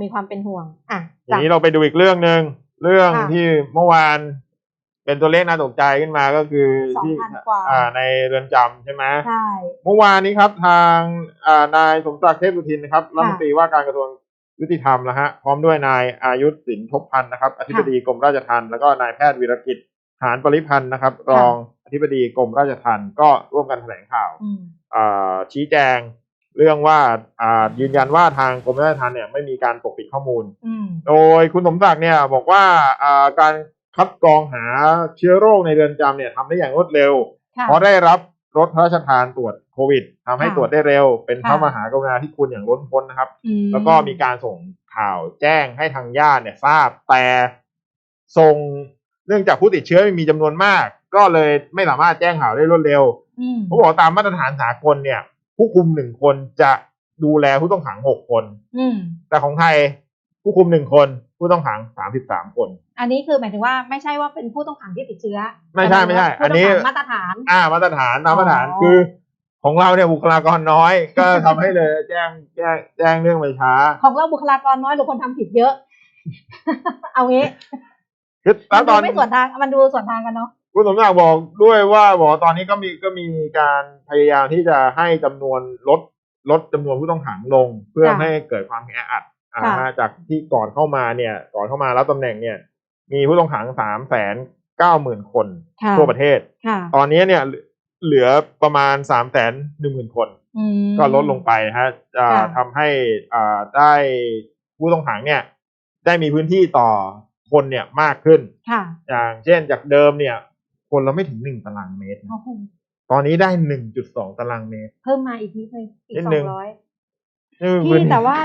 มีความเป็นห่วง อะทีจากนี้เราไปดูอีกเรื่องหนึ่งเรื่องค่ะที่เมื่อวาน เป็นตัวเลขน่าตกใจขึ้นมาก็คือที่2,000กว่าอ่าในเรือนจำใช่ไหมใช่เมื่อวานนี้ครับทางอ่านายสมศักดิ์เทพสุทินนะครับรัฐมนตรีว่าการกระทรวงยุติธรรมนะฮะพร้อมด้วยนายอายุทธสินทบพันธ์นะครับอธิบดีกรมราชทัณฑ์แล้วก็นายแพทย์วีรกิจหานปริพันธ์นะครับ รองอธิบดีกรมราชทัณฑ์ก็ร่วมกันแถลงข่าวอืมอ่าชี้แจง เรื่องว่าอ่ายืนยันว่าทางกรมราชทัณฑ์เนี่ยไม่มีการปกปิดข้อมูล อืมโดยคุณสมศักดิ์เนี่ยบอกว่าอ่าการคัดกรองหาเชื้อโรคในเรือนจำเนี่ยทำได้อย่างรวดเร็ว ค่ะ เพราะได้รับรถพระราชทานตรวจโควิดทำให้ค่ะตรวจได้เร็ว เป็นพระค่ะ มหากรุณาธิคุณอย่างล้นพ้นนะครับ อืมแล้วก็มีการส่งข่าวแจ้งให้ทางญาติเนี่ยทราบ แต่ส่งเนื่องจากผู้ติดเชื้อมีจำนวนมาก ก็เลยไม่สามารถแจ้งข่าวได้รวดเร็วอืมเขาบอกตามมาตรฐานสากลเนี่ย ผู้คุมหนึ่งคนจะดูแลผู้ต้องขังหกคน อืม แต่ของไทยผู้คุมหนึ่งคนผู้ต้องขังสามสิบสามคน อันนี้คือหมายถึงว่าไม่ใช่ว่าเป็นผู้ต้องขังที่ติดเชื้อไม่ใช่ไม่ใช่แต่อันนี้ผู้ต้องขังมาตรฐาน อ่า มาตรฐานตามมาตรฐานอ๋อคือ ของเราเนี่ยบุคลากรน้อย ก็ทำให้เลยแจ้งแจ้งแจ้งเรื่องไปช้า ของเราบุคลากรน้อยหรือคนทำผิดเยอะ เอางี้คือมัแล้วนตดูอนไม่ส่วนทางมันดูส่วนทางกันเนาะ คุณสมศักดิ์บอกด้วยว่าบอกว่าตอนนี้ก็มีก็มีการพยายามที่จะให้จำนวนลดลดจำนวนผู้ต้องขังลง เพื่อค่ะไม่ให้เกิดความแออัดอ่าค่ะจากที่ก่อนเข้ามาเนี่ย ก่อนเข้ามารับตำแหน่งเนี่ย มีผู้ต้องขังสามแสนเก้าหมื่นคนค่ะทั่วประเทศค่ะตอนนี้เนี่ยเหลือประมาณสามแสนหนึ่งหมื่นคนอืมก็ลดลงไปฮะจะค่ะทำให้อ่าได้ผู้ต้องขังเนี่ย ได้มีพื้นที่ต่อคนเนี่ยมากขึ้นค่ะอย่างเช่นจากเดิมเนี่ย คนเราไม่ถึงหนึ่งตารางเมตรนะโอ้โหตอนนี้ได้หนึ่งจุดสองตารางเมตร เพิ่มมาอีกนิดนึงอีกนิดสอนึงงร้อยนี่คือพี่พื้นที่แต่ว่า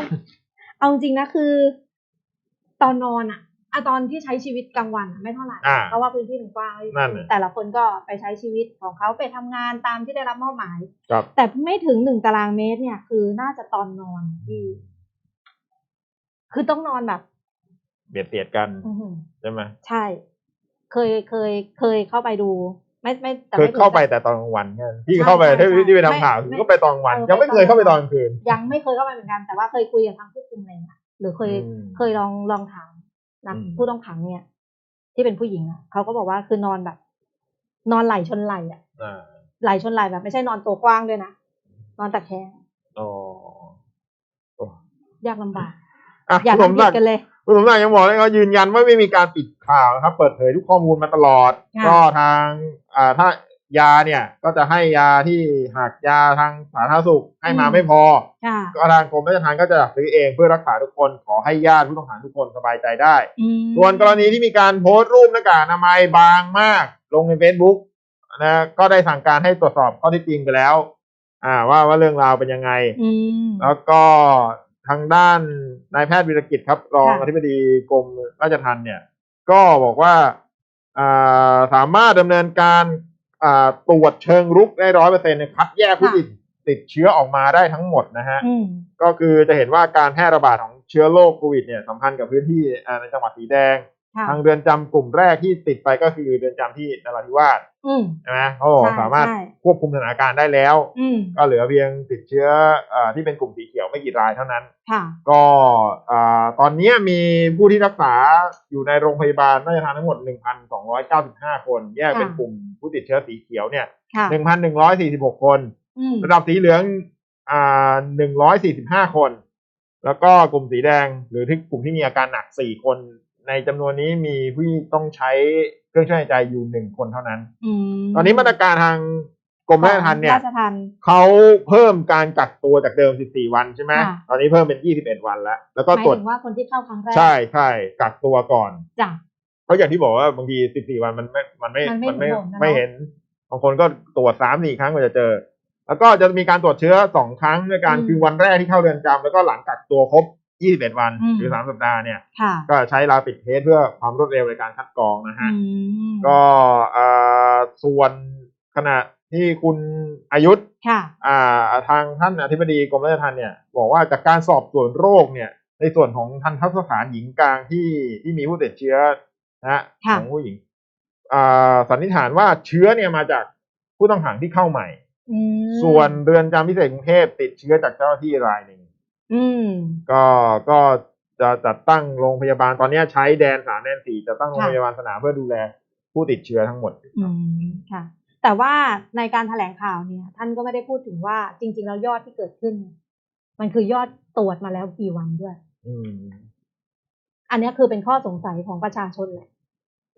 เอาจริงนะคือ ตอนนอนอะอะตอนที่ใช้ชีวิตกลางวันอะไม่เท่าไหร่อ่าเพราะว่าพื้นที่มันกว้างนั่นน่ะแต่ละคนก็ไปใช้ชีวิตของเขาไปทำงานตามที่ได้รับมอบหมายครับแต่ไม่ถึงหนึ่งตารางเมตรเนี่ย คือน่าจะตอนนอนที่คือต้องนอนแบบ เบียดเสียดกันอื้อหือใช่ไหมใช่ เคยเคยเคยเข้าไปดู ไม่ไม่แต่เคไม่ยถึงเข้าไปกับแต่ตอนกลางวันแค่นั้นที่ใช่เข้าไปใช่ที่ใช่ที่ไปไม่ทำข่าวไม่ก็ไปตอนกลางวันเออยังไม่ไปเคตอนยเข้าไปกตลาองนกลางคืน ยังไม่เคยเข้าไปเหมือนกันแต่ว่าเคยคุยกับทางผู้คุมอะไรนะหรือเคยอืมเคยลองลองถามนะอืมผู้ต้องขังเนี่ย ที่เป็นผู้หญิงอะเขาก็บอกว่าคือนอนแบบ นอนไหลชนไหลอะอ่าไหลชนไหลแบบ ไม่ใช่นอนตัวกว้างด้วยนะนอนตะแคงอ๋อยากลำบากอะอย่าคุณสมทำผิศัดกดิ์กันเลย คุณสมศักดิ์ยังบอกเลยเขายืนยันว่าไม่มีการปิดข่าวนะครับ เปิดเผยทุกข้อมูลมาตลอด ค่ะก็ทางอ่าถ้ายาเนี่ยก็จะให้ยาที่หากยาทางสาธารณสุขให้มาไม่พอ ค่ะ ก็ทางกรมราชทัณฑ์ก็จะซื้อเองเพื่อรักษาทุกคนขอให้ญาติผู้ต้องขังทุกคนสบายใจได้ อืมส่วนกรณีที่มีการโพสต์รูปหน้ากากอนามัยบางมาก ลงใน Facebook นะก็ได้สั่งการให้ตรวจสอบข้อเที่จริงไปแล้ว อ่าว่าว่าเรื่องราวเป็นยังไง อืมแล้วก็ ทางด้านนายแพทย์วิรกิจครับ รองค่ะอธิบดีกรมราชทัณฑ์เนี่ย ก็บอกว่าอ่าสามารถดำเนินการอ่าตรวจเชิงรุกได้ร้อยเปอร์เซ็นต์คัดแยกผู้ติดติดเชื้อออกมาได้ทั้งหมดนะฮะอืมก็คือจะเห็นว่าการแพร่ระบาดของเชื้อโรคโควิดเนี่ยสัมพันธ์กับพื้นที่อ่าในจังหวัดสีแดงค่ะ ทางเรือนจำกลุ่มแรกที่ติดไปก็คือเรือนจำที่นราธิวาสอืมใช่ไหมเขาบอกใช่สามารถใช่ควบคุมสถานการณ์ได้แล้วอืมก็เหลือเพียงติดเชื้ออาที่เป็นกลุ่มสีเขียวไม่กี่รายเท่านั้นค่ะก็อ่าตอนนี้มีผู้ที่รักษาอยู่ในโรงพยาบาลราชทานทั้งหมด 1,295 คน แยกเป็นค่ะกลุ่มผู้ติดเชื้อสีเขียวเนี่ยค่ะ1,146 คนอืมระดับสีเหลืองอ่า145 คน แล้วก็กลุ่มสีแดงหรือที่กลุ่มที่มีอาการหนัก 4 คน ในจำนวนนี้มีผู้ที่ต้องใช้เครื่องช่วยหายใจอยู่หนึ่งคนเท่านั้นอืมตอนนี้มาตรการทางกรมราชทัณฑ์เนี่ยราชทัณฑ์เขาเพิ่มการกักตัวจากเดิม 14 วันใช่ไหมค่ะตอนนี้เพิ่มเป็น 21 วันแล้ว แล้วก็หมายตรวจถึงว่าคนที่เข้าครั้งแรก ใช่ใช่กักตัวก่อนจ้ะเพราะอย่างที่บอกว่าบางที 14 วันมันไม่ มันไม่ มันไม่ ไม่เห็นผลนะไม่เนอะเห็นบางคนก็ตรวจสามสี่ครั้งกว่าจะเจอ แล้วก็จะมีการตรวจเชื้อสองครั้งด้วยกันอืมคือวันแรกที่เข้าเรือนจำแล้วก็หลังกักตัวครบ 21วันอืมหรือ3สัปดาห์เนี่ยค่ะก็ใช้ลาปิดเทสเพื่อความรวดเร็วในการคัดกรองนะฮะอืมก็อ่าส่วนขณะที่คุณอายุธค่ะอ่าทางท่านอธิบดีกรมราชทัณฑ์เนี่ย บอกว่าจากการสอบสวนโรคเนี่ย ในส่วนของทันทสถานหญิงกลางที่ที่มีผู้ติดเชื้อนะฮะค่ะของผู้หญิงอ่าสันนิษฐานว่าเชื้อเนี่ยมาจากผู้ต้องขังที่เข้าใหม่อืมส่วนเรือนจำพิเศษกรุงเทพติดเชื้อจากเจ้าหน้าที่รายหนึ่ง อืม ก็ก็จะจัดตั้งโรงพยาบาลตอนเนี้ยใช้แดนสามแดนสี่จะตั้งโรงค่ะพยาบาลสนามเพื่อดูแลผู้ติดเชื้อทั้งหมดอืมค่ะ แต่ว่าในการแถลงข่าวเนี่ย ท่านก็ไม่ได้พูดถึงว่าจริง ๆ แล้วยอดที่เกิดขึ้น มันคือยอดตรวจมาแล้วกี่วันด้วย อืม อันเนี้ยคือเป็นข้อสงสัยของประชาชนแหละ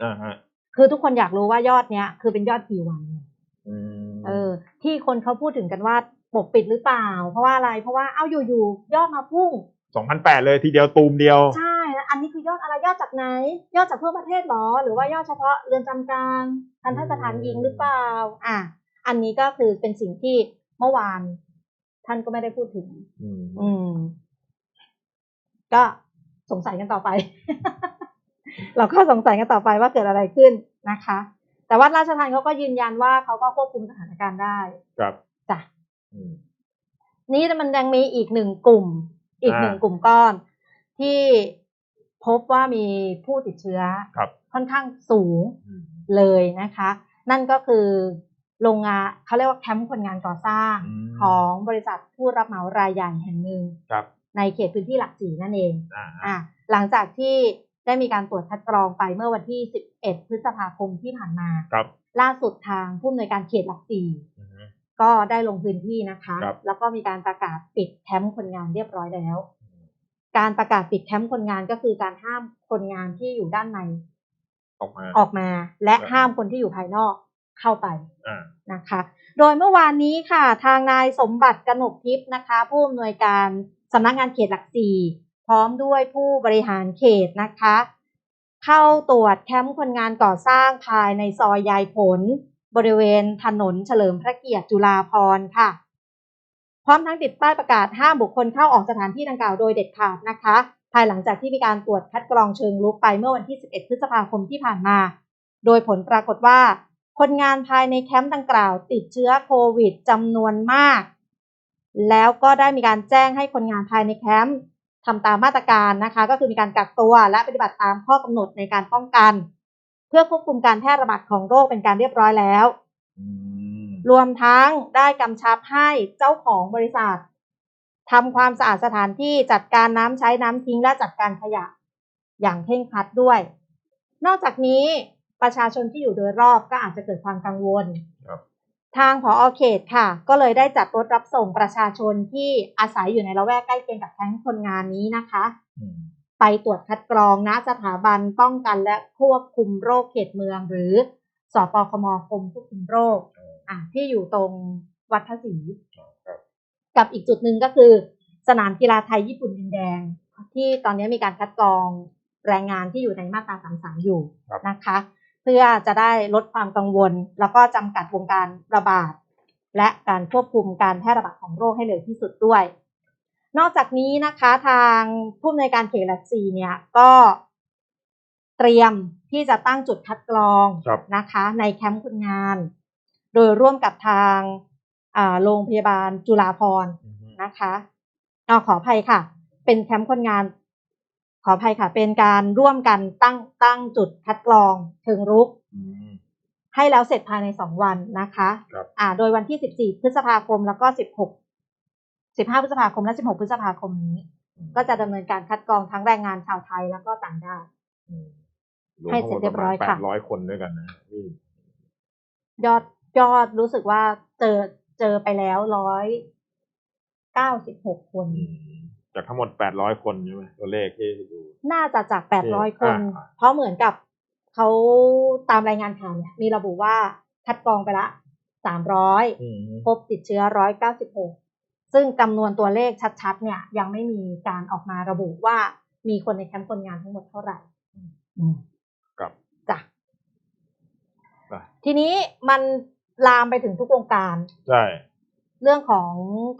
อ่าฮะคือทุกคนอยากรู้ว่ายอดเนี้ยคือเป็นยอดกี่วันเนี่ยอืมเออ ที่คนเขาพูดถึงกันว่า ปกปิดหรือเปล่า เพราะว่าอะไรเพราะว่าเอ้าอยู่ๆยอดมาพุ่งสองพันแปดเลยทีเดียวตูมเดียว ใช่แล้วอันนี้คือยอดอะไรยอดจากไหน ยอดจากทั่วประเทศเหรอ หรือว่ายอดเฉพาะเรือนจำกลางทันทสถานหญิงหรือเปล่า อะอันนี้ก็คือเป็นสิ่งที่เมื่อวาน ท่านก็ไม่ได้พูดถึง อืมอืม ก็สงสัยกันต่อไป เราก็สงสัยกันต่อไปว่าเกิดอะไรขึ้นนะคะ แต่ว่าราชทัณฑ์เขาก็ยืนยันว่าเขาก็ควบคุมสถานการณ์ได้ครับจ้ะอืม นี่มันยังมีอีกหนึ่งกลุ่ม อีกอ่าหนึ่งกลุ่มก้อน ที่พบว่ามีผู้ติดเชื้อครับค่อนข้างสูงอืมเลยนะคะ นั่นก็คือโรงงานเขาเรียกว่าแคมป์คนงานก่อสร้างมของบริษัทผู้รับเหมารายใหญ่แห่งหนึ่งครับในเขตพื้นที่หลักสี่นั่นเองอ่าอะหลังจากที่ได้มีการตรวจคัดกรองไปเมื่อวันที่ 11 พฤษภาคมที่ผ่านมา ครับ ล่าสุดทางผู้อำนวยการเขตหลักสี่อืม ก็ได้ลงพื้นที่นะคะครับแล้วก็มีการประกาศปิดแคมป์คนงานเรียบร้อยแล้ว การประกาศปิดแคมป์คนงานก็คือการห้ามคนงานที่อยู่ด้านในออกมาออกมา และครับห้ามคนที่อยู่ภายนอกเข้าไปอ่านะคะ โดยเมื่อวานนี้ค่ะ ทางนายสมบัติกนกทิพย์นะคะ ผู้อำนวยการสำนักงานเขตหลักสี่พร้อมด้วยผู้บริหารเขตนะคะ เข้าตรวจแคมป์คนงานก่อสร้างภายในซอยยายผล บริเวณถนนเฉลิมพระเกียรติจุฬาภรณ์ค่ะ พร้อมทั้งติดป้ายประกาศห้ามบุคคลเข้าออกสถานที่ดังกล่าวโดยเด็ดขาดนะคะ ภายหลังจากที่มีการตรวจคัดกรองเชิงลุกไปเมื่อวันที่ 11 พฤษภาคมที่ผ่านมา โดยผลปรากฏว่า คนงานภายในแคมป์ดังกล่าว ติดเชื้อโควิดจำนวนมาก แล้วก็ได้มีการแจ้งให้คนงานภายในแคมป์ทำตามมาตรการนะคะ ก็คือมีการกักตัวและปฏิบัติตามข้อกำหนดในการป้องกัน พื่อควบคุมการแพร่ระบาดของโรคเป็นการเรียบร้อยแล้วอืมรวมทั้งได้กำชับให้เจ้าของบริษัททำความสะอาดสถานที่จัดการน้ำใช้น้ำทิ้งและจัดการขยะ อย่างเคร่งครัดด้วย นอกจากนี้ประชาชนที่อยู่โดยรอบก็อาจจะเกิดความกังวลครับทางผอเขตค่ะ ก็เลยได้จัดรถรับส่งประชาชนที่อาศัยอยู่ในละแวกใกล้เคียงกับแคมป์คนงานนี้นะคะอืม ไปตรวจคัดกรองณสถาบันป้องกันและควบคุมโรคเขตเมือง หรือสปคมกรมควบคุมโรคอะที่อยู่ตรงวัดพระศรีครับกับอีกจุดหนึ่งก็คือ สนามกีฬาไทยญี่ปุ่นดินแดง ที่ตอนนี้มีการคัดกรองแรงงานที่อยู่ในมาตรา33อยู่ครับนะคะ เพื่อจะได้ลดความกังวล แล้วก็จำกัดวงการระบาด และการควบคุมการแพร่ระบาดของโรคให้เร็วที่สุดด้วย นอกจากนี้นะคะทางผู้อำนวยการเขตหลักสี่เนี่ยก็เตรียมที่จะตั้งจุดคัดกรองครับนะคะ ในแคมป์คนงาน โดยร่วมกับทางอ่าโรงพยาบาลจุฬาภรณ์อืมนะคะเอาขออภัยค่ะ เป็นแคมป์คนงาน ขออภัยค่ะ เป็นการร่วมกันตั้งตั้งจุดคัดกรองเชิงรุกอืมให้แล้วเสร็จภายในสองวันนะคะครับอ่า โดยวันที่ 14 พฤษภาคมแล้วก็ 16 15 พฤษภาคมและ 16 พฤษภาคมนี้ ก็จะดำเนินการคัดกรองทั้งแรงงานชาวไทยแล้วก็ต่างด้าวอืมให้เสร็จเรียบร้อยแปค่ะดร้อยคนด้วยกันนะนี่ยอดยอดรู้สึกว่าเจอเจอไปแล้วร้อยเก้าสิบหกคนอืมจากทั้งหมดแปดร้อยคนใช่ไหมตัวเลขที่ดู น่าจะจากแปดร้อยคนอ่าเพราะเหมือนกับเขาตามรายงานข่าวเนี่ยมีระบุว่าคัดกรองไปละสามร้อยอืมพบติดเชื้อร้อยเก้าสิบหก ซึ่งจำนวนตัวเลขชัดๆ เนี่ย ยังไม่มีการออกมาระบุว่ามีคนในแคมป์คนงานทั้งหมดเท่าไหร่อืมกับจ้ะอะทีนี้มันลามไปถึงทุกวงการใช่เรื่องของ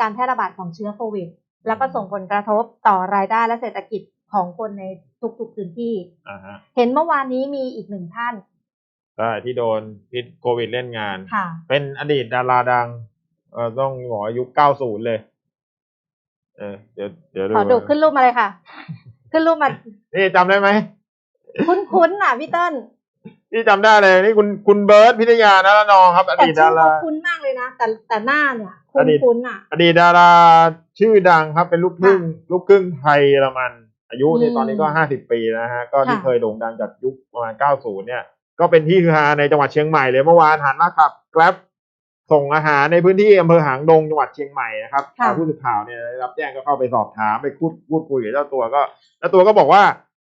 การแพร่ระบาดของเชื้อโควิด แล้วก็ส่งผลกระทบต่อรายได้และเศรษฐกิจของคนในทุกๆพื้นที่อ่าฮะเห็นเมื่อวานนี้มีอีกหนึ่งท่านใช่ที่โดนพิษโควิดเล่นงานค่ะเป็นอดีตดาราดังเออ ต้องบอกว่ายุคเก้าศูนย์เลยเออเดี๋ยวเดี๋ยวดูขอดูขึ้นรูปมาเลยค่ะ ขึ้นรูปมา นี่จำได้ไหม คุ้นๆน่ะพี่เติ้ลนี่จำได้เลย นี่คุณคุณเบิร์ตพิทยานรนองครับอแต่ดีตชื่ดาอราเขาคุ้นมากเลยนะแต่แต่หน้าเนี่ยอดีตคุ้นๆน่ะ อดีตดาราชื่อดังครับ เป็นลูกครึ่งลูกครึ่งไทยเยอรมัน อายุนี่อืมตอนนี้ก็ห้าสิบปีแล้วนะฮะ ก็ที่ค่ะเคยโด่งดังจากยุคประมาณเก้าศูนย์เนี่ย ก็เป็นที่ฮือฮาในจังหวัดเชียงใหม่เลยเมื่อวานหันมาขับแกร็บ ส่งอาหารในพื้นที่อำเภอหางดงจังหวัดเชียงใหม่นะครับค่ะอ่าผู้สื่อข่าวเนี่ยได้รับแจ้งก็เข้าไปสอบถามไปพูดพูดคุยกับเจ้าตัวก็เจ้าตัวก็บอกว่า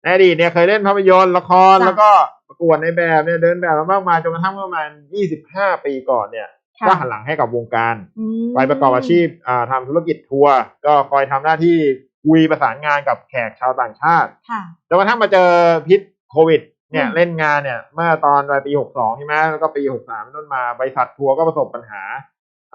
ในอดีตเนี่ยเคยเล่นภาพยนตร์ละครจ้ะ แล้วก็ประกวดในแบบเนี่ยเดินแบบมามากมายจนกระทั่งเมื่อประมาณยี่สิบห้าปีก่อนเนี่ยค่ะก็หันหลังให้กับวงการ อืม ไปประกอบอาชีพอ่าทำธุรกิจทัวร์ก็คอยทำหน้าที่คุยประสานงานกับแขกชาวต่างชาติค่ะ จนกระทั่งมาเจอพิษโควิด เนี่ยอืมเล่นงานเนี่ย เมื่อตอนปลายปี62ใช่ไหมแล้วก็ปี63ต้นมาบริษัททัวร์ก็ประสบปัญหา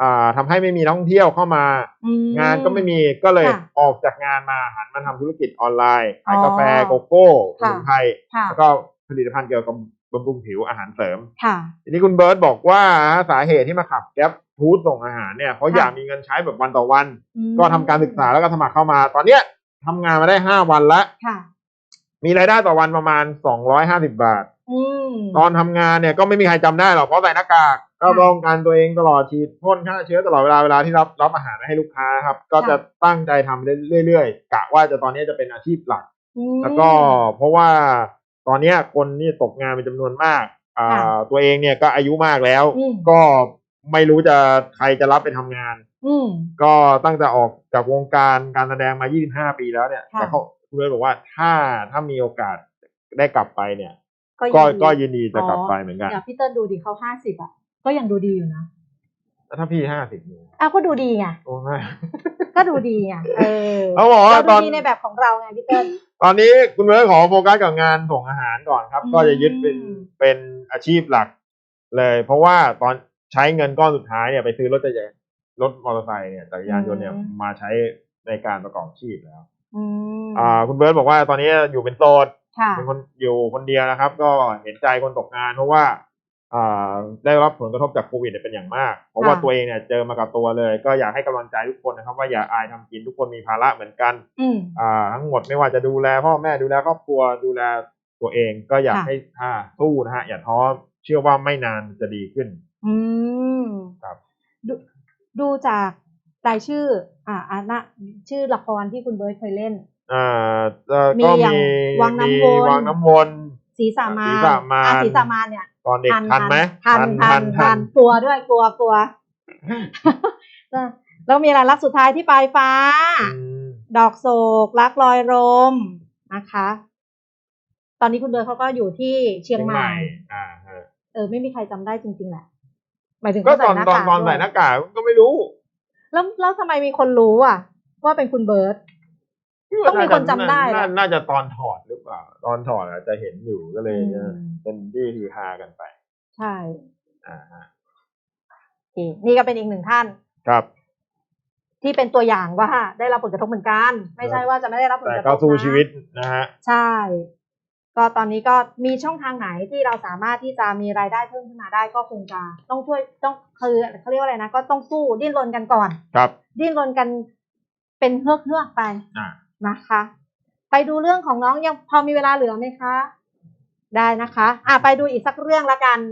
อ่าทำให้ไม่มีนักท่องเที่ยวเข้ามาอืมงานก็ไม่มีก็เลยค่ะออกจากงานมาหันมาทำธุรกิจออนไลน์ขายอ๋อกาแฟโกโก้สค่ะมุนไพรค่ะแล้วก็ผลิตภัณฑ์เกี่ยวกับบำรุงผิวอาหารเสริมค่ะทีนี้คุณเบิร์ตบอกว่าสาเหตุที่มาขับแก๊ปฟู้ดส่งอาหารเนี่ยเพราะค่ะอยากมีเงินใช้แบบวันต่อวันอืมก็ทำการศึกษาแล้วก็สมัครเข้ามา ตอนเนี้ยทำงานมาได้ห้าวันแล้วค่ะ มีรายได้ต่อวันประมาณสองร้อยห้าสิบาท อืมตอนทำงานเนี่ยก็ไม่มีใครจำได้หรอกเพราะใส่หน้ากากก็ค่ะป้องกันตัวเองตลอดฉีดพ่นฆ่าเชื้อตลอดเวลาเวลาที่รับรับอาหารให้ลูกค้าครับ ก็จะตั้งใจทำเรื่อยๆกะว่าจะตอนนี้จะเป็นอาชีพหลักอืมแล้วก็เพราะว่าตอนเนี้ยคนนี่ตกงานเป็นจำนวนมากอ่าค่ะตัวเองเนี่ยก็อายุมากแล้วอืมก็ไม่รู้จะใครจะรับไปทำงาน อืมก็ตั้งแต่ออกจากวงการการแสดงมา 25 ปีแล้วเนี่ยค่ะแต่เขา คุณเลยบอกว่าถ้าถ้ามีโอกาสได้กลับไปเนี่ย ก็ก็ยังดีก็ยินดีจะกลับไปเหมือนกันเดี๋ยวพี่เติ้ลดูดิเขาห้าสิบอะ ก็ยังดูดีอยู่นะแล้วถ้าพี่50นี่อ้าวก็ดูดีไงโอ้ไม่ก็ดูดีไงเออเขาบอกว่าเราตดูอนดีในแบบของเราไงพี่เติ้ลตอนนี้คุณเบิร์ตขอโฟกัสกับงานส่งอาหารก่อนครับอืมก็จะยึดเป็นเป็นอาชีพหลัก เลย เพราะว่าตอนใช้เงินก้อนสุดท้ายเนี่ยไปซื้อรถจักรยานรถมอเตอร์ไซค์เนี่ยจักรยานยนต์เนี่ยมาใช้ในการประกอบอาชีพแล้ว อืมอ่า คุณเบิร์ตบอกว่าตอนนี้อยู่เป็นโสดค่ะเป็นคนอยู่คนเดียวนะครับ ก็เห็นใจคนตกงานเพราะว่าอ่าได้รับผลกระทบจากโควิดเนี่ยเป็นอย่างมาก เพราะว่าค่ะตัวเองเนี่ยเจอมากับตัวเลย ก็อยากให้กำลังใจทุกคนนะครับ ว่าอย่าอายทำกินทุกคนมีภาระเหมือนกันอืมอ่า ทั้งหมดไม่ว่าจะดูแลพ่อแม่ดูแลครอบครัวดูแลตัวเองก็อยากค่ะให้ท่าสู้นะฮะอย่าท้อเชื่อว่าไม่นานจะดีขึ้น อืมครับดูดูจาก รายชื่อ อ่าอันนะชื่อละครที่คุณเบิร์ตเคยเล่น อ่าเอ่อมีก็อย่างมีวังน้ำวน มีวังน้ำวน สีสามานสีสามาน อ่สีสามานเนี่ย ตอนเด็กทันไหมทันทันทันกลัวด้วยกลัวกลัวแล้วมีอะไรรักสุดท้ายที่ปลายฟ้า อืมดอกโศกรักลอยลมนะคะ ตอนนี้คุณเบิร์ตเขาก็อยู่ที่เชียงใหม่ อ่าฮะเออไม่มีใครจำได้จริงๆแหละหมายถึงก็เขาตอนใส่หน้าตอนกากตอนด้วยใส่หน้ากากก็ไม่รู้ แล้วแล้วทำไมมีคนรู้อะ ว่าเป็นคุณเบิร์ต ต้องมีคนจำได้แหละน่าน่าจะตอนถอดหรือเปล่า ตอนถอดอาจจะเห็นอยู่ก็เลยอืมเป็นที่ฮือฮากันไป ใช่อ่าฮะโอเคนี่ก็เป็นอีกหนึ่งท่าน ครับ ที่เป็นตัวอย่างว่าได้รับผลกระทบเหมือนกัน ไม่ใช่ว่าจะไม่ได้รับผลแต่กระทบก็สู้นะชีวิตนะฮะ ใช่ ก็ตอนนี้ก็มีช่องทางไหนที่เราสามารถที่จะมีรายได้เพิ่มขึ้นมาได้ก็คงจะต้องช่วยต้องคือเขาเรียกว่าอะไรนะก็ต้องสู้ดิ้นรนกันก่อน ครับ ดิ้นรนกันเป็นเฮือกเฮือกๆไปอ่านะคะ ไปดูเรื่องของน้องยังพอมีเวลาเหลือไหมคะ ได้นะคะ อะไปดูอีกสักเรื่องละกัน